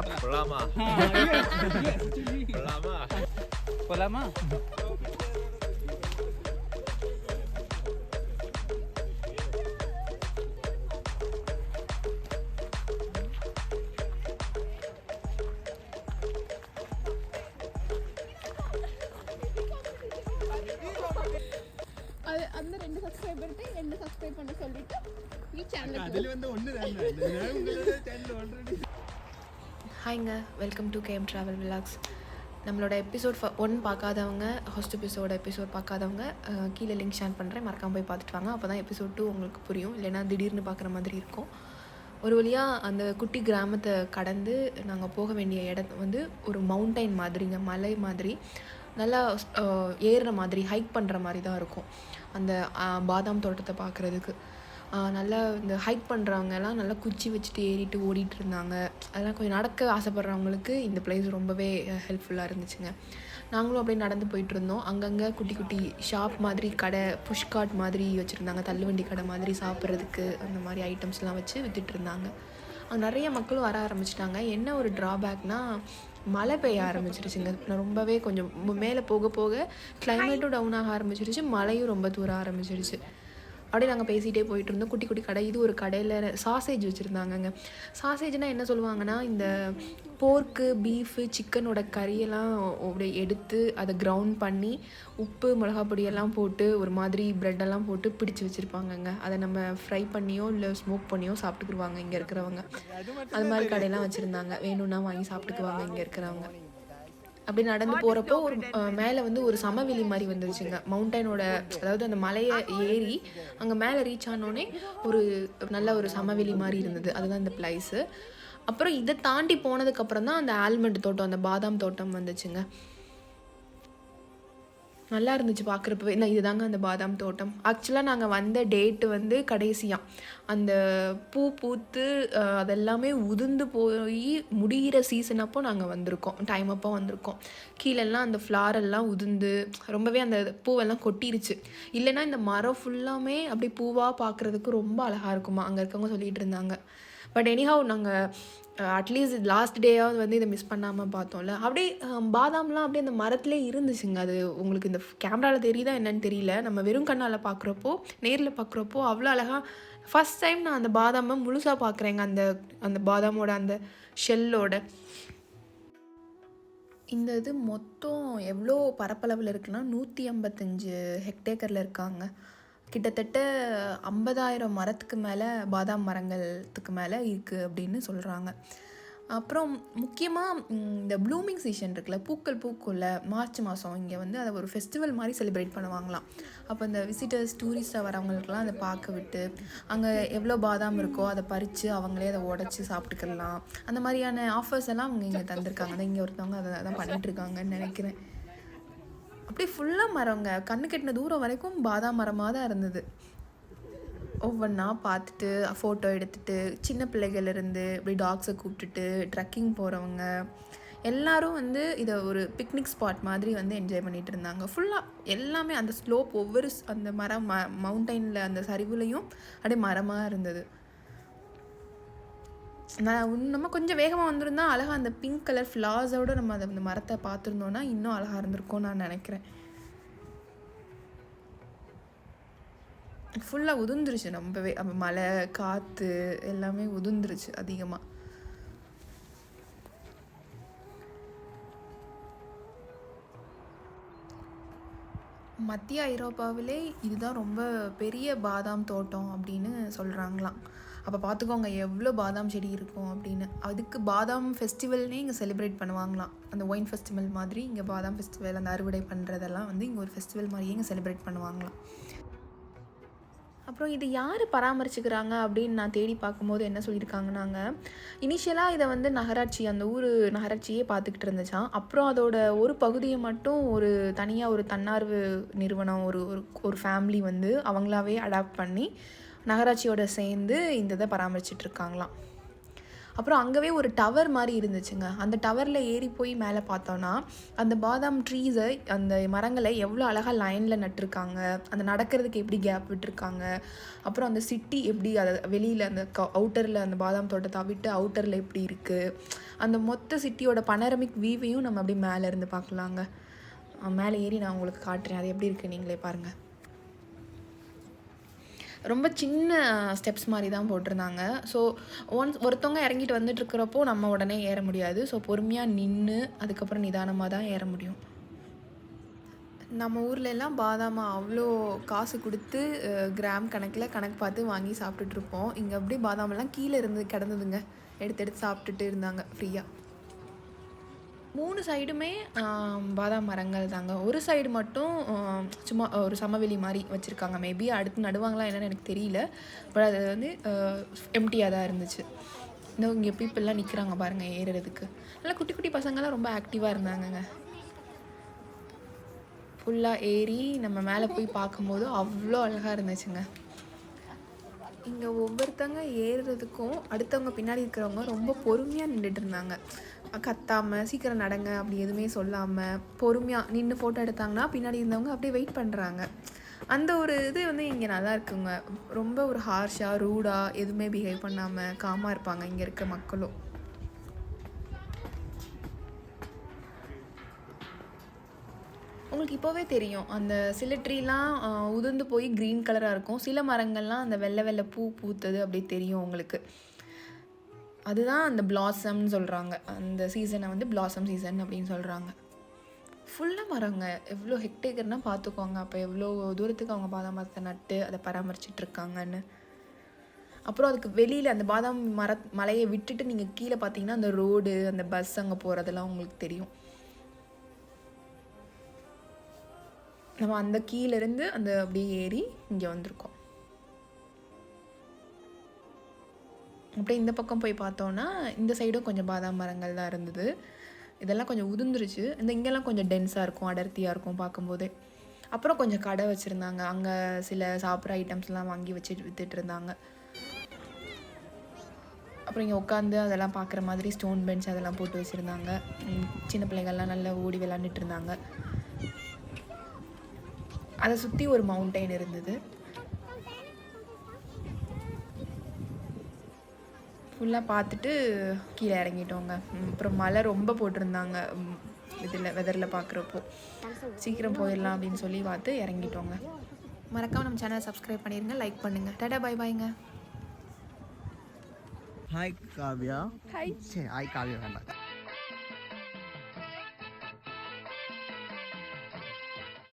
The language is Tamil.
Pelama. Pelama. Pelama. அந்த ரெண்டு சப்ஸ்கிரைபர்கிட்ட ரெண்டு சப்ஸ்கிரைப் பண்ண சொல்லிட்டு நீ சேனலுக்கு அதுல வந்து ஒண்ணு தான் ஹாய்ங்க welcome to game travel vlogs. நம்மளோட எபிசோட் ஒன் பார்க்காதவங்க ஃபஸ்ட் எபிசோட எபிசோட் பார்க்காதவங்க கீழே லிங்க் ஷேர் பண்ணுறேன் மறக்காமல் போய் பார்த்துட்டு வாங்க. அப்போ தான் எபிசோட் டூ உங்களுக்கு புரியும். இல்லைன்னா திடீர்னு பார்க்குற மாதிரி இருக்கும். ஒரு வழியாக அந்த குட்டி கிராமத்தை கடந்து நாங்கள் போக வேண்டிய இடம் வந்து ஒரு மவுண்டைன் மாதிரிங்க மலை மாதிரி. நல்லா ஏறுற மாதிரி ஹைக் பண்ணுற மாதிரி தான் இருக்கும். அந்த பாதாம் தோட்டத்தை பார்க்குறதுக்கு. நல்லா இந்த ஹைக் பண்ணுறவங்கலாம் நல்லா குச்சி வச்சுட்டு ஏறிட்டு ஓடிட்டு இருந்தாங்க அதெல்லாம் கொஞ்சம் நடக்க ஆசைப்பட்றவங்களுக்கு இந்த பிளேஸ் ரொம்பவே ஹெல்ப்ஃபுல்லாக இருந்துச்சுங்க. நாங்களும் அப்படியே நடந்து போயிட்டு இருந்தோம் அங்கங்கே குட்டி குட்டி ஷாப் மாதிரி கடை புஷ்காட் மாதிரி வச்சுருந்தாங்க. தள்ளுவண்டி கடை மாதிரி சாப்பிட்றதுக்கு அந்த மாதிரி ஐட்டம்ஸ்லாம் வச்சு வித்துட்டு இருந்தாங்க அங்கே நிறைய மக்களும் வர ஆரம்பிச்சிட்டாங்க. என்ன ஒரு ட்ராபேக்னால் மழை பெய்ய ஆரம்பிச்சிருச்சுங்க. ரொம்பவே கொஞ்சம் மேலே போக போக கிளைமேட்டும் டவுன் ஆக ஆரம்பிச்சிருச்சு. மழையும் ரொம்ப தூர ஆரம்பிச்சிருச்சு. அப்படியே நாங்கள் பேசிகிட்டே போயிட்டு இருந்தோம். குட்டி குட்டி கடை. இது ஒரு கடையில் சாசேஜ் வச்சுருந்தாங்கங்க. சாசேஜ்னால் என்ன சொல்லுவாங்கன்னா இந்த போர்க்கு பீஃபு சிக்கனோட கறியெல்லாம் அப்படியே எடுத்து அதை கிரவுண்ட் பண்ணி உப்பு மிளகா பொடியெல்லாம் போட்டு ஒரு மாதிரி ப்ரெட்டெல்லாம் போட்டு பிடிச்சி வச்சுருப்பாங்கங்க. அதை நம்ம ஃப்ரை பண்ணியோ இல்லை ஸ்மோக் பண்ணியோ சாப்பிட்டுக்குருவாங்க இங்கே இருக்கிறவங்க. அது மாதிரி கடையெல்லாம் வச்சுருந்தாங்க. வேணும்னா வாங்கி சாப்பிட்டுக்குவாங்க இங்கே இருக்கிறவங்க. அப்படி நடந்து போகிறப்போ ஒரு மேலே வந்து ஒரு சமவெளி மாதிரி வந்துருச்சுங்க. மவுண்டனோட அதாவது அந்த மலையை ஏறி அங்கே மேலே ரீச் ஆனோடனே ஒரு நல்ல ஒரு சமவெளி மாதிரி இருந்தது. அதுதான் இந்த பிளேஸு அப்புறம் இதை தாண்டி போனதுக்கப்புறம் தான் அந்த ஆல்மண்ட் தோட்டம் அந்த பாதாம் தோட்டம் வந்துச்சுங்க. நல்லா இருந்துச்சு பார்க்குறப்பவே நான் இதுதாங்க அந்த பாதாம் தோட்டம். ஆக்சுவலாக நாங்கள் வந்த டேட்டு வந்து கடைசியாக அந்த பூ பூத்து அதெல்லாமே உதிர்ந்து போய் முடிகிற சீசன் அப்போ நாங்கள் வந்திருக்கோம். டைம் அப்போ வந்திருக்கோம். கீழெல்லாம் அந்த ஃப்ளாரெல்லாம் உதிர்ந்து ரொம்பவே அந்த பூவெல்லாம் கொட்டிருச்சு. இல்லைன்னா இந்த மரம் ஃபுல்லாமே அப்படியே பூவாக பார்க்குறதுக்கு ரொம்ப அழகாக இருக்குமா? அங்கே இருக்கவங்க சொல்லிகிட்டு இருந்தாங்க. பட் எனிஹவ் நாங்கள் அட்லீஸ்ட் லாஸ்ட் டேயாவது வந்து இதை மிஸ் பண்ணாமல் பார்த்தோம்ல. அப்படியே பாதாம்லாம் அப்படியே அந்த மரத்திலே இருந்துச்சுங்க. அது உங்களுக்கு இந்த கேமராவில் தெரியுதா என்னன்னு தெரியல. நம்ம வெறும் கண்ணால் பார்க்குறப்போ நேரில் பார்க்குறப்போ அவ்வளோ அழகாக ஃபஸ்ட் டைம் நான் அந்த பாதாமை முழுசாக பார்க்குறேங்க. அந்த அந்த பாதாமோட அந்த ஷெல்லோட இந்த இது மொத்தம் எவ்வளோ பரப்பளவில் இருக்குன்னா நூற்றி ஐம்பத்தஞ்சு ஹெக்டேக்கரில் இருக்காங்க. கிட்டத்தட்ட ஐம்பதாயிரம் மரத்துக்கு மேலே பாதாம் மரங்கள்த்துக்கு மேலே இருக்குது அப்படின்னு சொல்கிறாங்க அப்புறம் முக்கியமாக இந்த ப்ளூமிங் சீசன் இருக்குல்ல பூக்கள் பூக்குள்ள மார்ச் மாதம் இங்கே வந்து அதை ஒரு ஃபெஸ்டிவல் மாதிரி செலிப்ரேட் பண்ணுவாங்களாம். அப்போ இந்த விசிட்டர்ஸ் டூரிஸ்டாக வரவங்களுக்குலாம் அதை பார்க்க விட்டு அங்கே எவ்வளோ பாதாம் இருக்கோ அதை பறித்து அவங்களே அதை உடச்சி சாப்பிட்டுக்கலாம். அந்த மாதிரியான ஆஃபர்ஸ் எல்லாம் அவங்க இங்கே தந்திருக்காங்க. அதை இங்கே ஒருத்தவங்க அதை தான் பண்ணிகிட்ருக்காங்கன்னு நினைக்கிறேன். அப்படியே ஃபுல்லாக மரங்க. கண்ணு கெட்டின தூரம் வரைக்கும் பாதாம் மரமாக தான் இருந்தது. ஒவ்வொன்றா பார்த்துட்டு ஃபோட்டோ எடுத்துட்டு சின்ன பிள்ளைகள்லேருந்து இப்படி டாக்ஸை கூப்பிட்டுட்டு ட்ரக்கிங் போகிறவங்க எல்லாரும் வந்து இதை ஒரு பிக்னிக் ஸ்பாட் மாதிரி வந்து என்ஜாய் பண்ணிகிட்டு இருந்தாங்க. ஃபுல்லாக எல்லாமே அந்த ஸ்லோப் ஒவ்வொரு அந்த மரம் ம மவுண்டெயினில் அந்த சரிவுலையும் அப்படியே மரமாக இருந்தது. நான் நம்ம கொஞ்சம் வேகமாக வந்திருந்தா அழகாக அந்த பிங்க் கலர் ஃப்ளார்ஸோடு நம்ம அதை அந்த மரத்தை பார்த்துருந்தோன்னா இன்னும் அழகாக இருந்திருக்கும்னு நான் நினைக்கிறேன். ஃபுல்லாக உதிர்ந்துருச்சு ரொம்பவே. அப்போ மழை காற்று எல்லாமே உதிர்ந்துருச்சு அதிகமாக மத்திய ஐரோப்பாவிலே இதுதான் ரொம்ப பெரிய பாதாம் தோட்டம் அப்படின்னு சொல்கிறாங்களாம் அப்போ பார்த்துக்கோங்க எவ்வளோ பாதாம் செடி இருக்கும் அப்படின்னு. அதுக்கு பாதாம் ஃபெஸ்டிவல்னே இங்கே செலிப்ரேட் பண்ணுவாங்களாம். அந்த ஒயின் ஃபெஸ்டிவல் மாதிரி இங்கே பாதாம் ஃபெஸ்டிவல் அந்த அறுவடை பண்ணுறதெல்லாம் வந்து இங்கே ஒரு ஃபெஸ்டிவல் மாதிரியே இங்கே செலிப்ரேட் பண்ணுவாங்களாம். அப்புறம் இது யார் பராமரிச்சுக்கிறாங்க அப்படின்னு நான் தேடி பார்க்கும்போது என்ன சொல்லியிருக்காங்கன்னாங்க இனிஷியலாக இதை வந்து நகராட்சி அந்த ஊர் நகராட்சியே பார்த்துக்கிட்டு இருந்துச்சான் அப்புறம் அதோட ஒரு பகுதியை மட்டும் ஒரு தனியாக ஒரு தன்னார்வ நிறுவனம் ஒரு ஒரு ஒரு ஃபேமிலி வந்து அவங்களாவே அடாப்ட் பண்ணி நகராட்சியோட சேர்ந்து இந்த இதை பராமரிச்சிட்டு இருக்காங்களாம் அப்புறம் அங்கவே ஒரு டவர் மாதிரி இருந்துச்சுங்க. அந்த டவரில் ஏறி போய் மேலே பார்த்தோன்னா அந்த பாதாம் ட்ரீஸை அந்த மரங்களை எவ்வளோ அழகாக லைனில் நட்டிருக்காங்க அந்த நடக்கிறதுக்கு எப்படி கேப் விட்டுருக்காங்க அப்புறம் அந்த சிட்டி எப்படி அதை வெளியில் அந்த க அவுட்டரில் அந்த பாதாம் தோட்டத்தை விட்டு அவுட்டரில் எப்படி இருக்குது அந்த மொத்த சிட்டியோட பனரமிக் வீவையும் நம்ம அப்படியே மேலே இருந்து பார்க்கலாங்க. மேலே ஏறி நான் உங்களுக்கு காட்டுறேன். அது எப்படி இருக்குது நீங்களே பாருங்கள் ரொம்ப சின்ன ஸ்டெப்ஸ் மாதிரி தான் போட்டிருந்தாங்க. ஸோ ஒன்ஸ் ஒருத்தவங்க இறங்கிட்டு வந்துட்டு இருக்கிறப்போ நம்ம உடனே ஏற முடியாது. ஸோ பொறுமையாக நின்று அதுக்கப்புறம் நிதானமாக தான் ஏற முடியும். நம்ம ஊரில் எல்லாம் பாதாமா அவ்வளோ காசு கொடுத்து கிராம் கணக்கில் கணக்கு பார்த்து வாங்கி சாப்பிட்டுட்டு இருப்போம். இங்கே அப்படியே பாதாமெல்லாம் கீழே இருந்து கிடந்ததுங்க. எடுத்து எடுத்து சாப்பிட்டுட்டு இருந்தாங்க ஃப்ரீயாக மூணு சைடுமே பாதாம் மரங்கள் தாங்க. ஒரு சைடு மட்டும் சும்மா ஒரு சமவெளி மாதிரி வச்சுருக்காங்க. மேபி அடுத்து நடுவாங்களா என்னென்னு எனக்கு தெரியல. பட் அது வந்து எம்டியாக தான் இருந்துச்சு. இன்னும் இங்கே பீப்புளெலாம் நிற்கிறாங்க பாருங்கள் ஏறுறதுக்கு. நல்லா குட்டி குட்டி பசங்கள்லாம் ரொம்ப ஆக்டிவாக இருந்தாங்கங்க. ஃபுல்லாக ஏறி நம்ம மேலே போய் பார்க்கும்போது அவ்வளோ அழகாக இருந்துச்சுங்க. இங்கே ஒவ்வொருத்தங்க ஏறுறதுக்கும் அடுத்தவங்க பின்னாடி இருக்கிறவங்க ரொம்ப பொறுமையாக நின்றுட்டு இருந்தாங்க. கத்தாமல் சீக்கிரம் நடங்க அப்படி எதுவுமே சொல்லாமல் பொறுமையாக நின்று ஃபோட்டோ எடுத்தாங்கன்னா பின்னாடி இருந்தவங்க அப்படியே வெயிட் பண்ணுறாங்க அந்த ஒரு இது வந்து இங்கே நல்லா இருக்குங்க. ரொம்ப ஒரு ஹார்ஷாக ரூடாக எதுவுமே பிஹேவ் பண்ணாமல் காமாக இருப்பாங்க இங்கே இருக்க மக்களும். உங்களுக்கு இப்போவே தெரியும் அந்த சில ட்ரீலாம் உதிர்ந்து போய் க்ரீன் கலராக இருக்கும். சில மரங்கள்லாம் அந்த வெள்ளை வெள்ளை பூ பூத்தது அப்படி தெரியும் உங்களுக்கு. அதுதான் அந்த பிளாசம்னு சொல்கிறாங்க அந்த சீசனை வந்து பிளாசம் சீசன் அப்படின்னு சொல்கிறாங்க ஃபுல்லாக மரங்க. எவ்வளோ ஹெக்டேக்கர்னால் பார்த்துக்கோங்க அப்போ எவ்வளோ தூரத்துக்கு அவங்க பாதாம் மரத்தை நட்டு அதை பராமரிச்சிட்டு இருக்காங்கன்னு. அப்புறம் அதுக்கு வெளியில் அந்த பாதாம் மர மலையை விட்டுட்டு நீங்கள் கீழே பார்த்தீங்கன்னா அந்த ரோடு அந்த பஸ் அங்கே போகிறதெல்லாம் உங்களுக்கு தெரியும். நம்ம அந்த கீழேருந்து அந்த அப்படியே ஏறி இங்கே வந்திருக்கோம். அப்படியே இந்த பக்கம் போய் பார்த்தோன்னா இந்த சைடும் கொஞ்சம் பாதாம் மரங்கள் தான் இருந்தது. இதெல்லாம் கொஞ்சம் உதிர்ந்துருச்சு. இந்த இங்கெல்லாம் கொஞ்சம் டென்ஸாக இருக்கும் அடர்த்தியாக இருக்கும் பார்க்கும்போதே. அப்புறம் கொஞ்சம் கடை வச்சுருந்தாங்க. அங்கே சில சாப்பிட்ற ஐட்டம்ஸ்லாம் வாங்கி வச்சு வித்துட்டு இருந்தாங்க. அப்புறம் இங்கே உட்காந்து அதெல்லாம் பார்க்குற மாதிரி ஸ்டோன் பெஞ்ச் அதெல்லாம் போட்டு வச்சுருந்தாங்க. சின்ன பிள்ளைங்கள்லாம் நல்லா ஓடி விளாண்டுட்டு இருந்தாங்க. அதை சுற்றி ஒரு மவுண்டெயின் இருந்தது. ஃபுல்லாக பார்த்துட்டு கீழே இறங்கிட்டோங்க. அப்புறம் மழை ரொம்ப போட்டிருந்தாங்க. இதில் வெதரில் பார்க்குறப்போ. சீக்கிரம் போயிடலாம் அப்படின்னு சொல்லி பார்த்து இறங்கிட்டோங்க. மறக்காம நம்ம சேனலை சப்ஸ்கிரைப் பண்ணிடுங்க லைக் பண்ணுங்கள் டாடா பை பாய்ங்க ஹாய் காவ்யா ஹாய் சரி ஹாய் காவ்யா வேண்டாம்.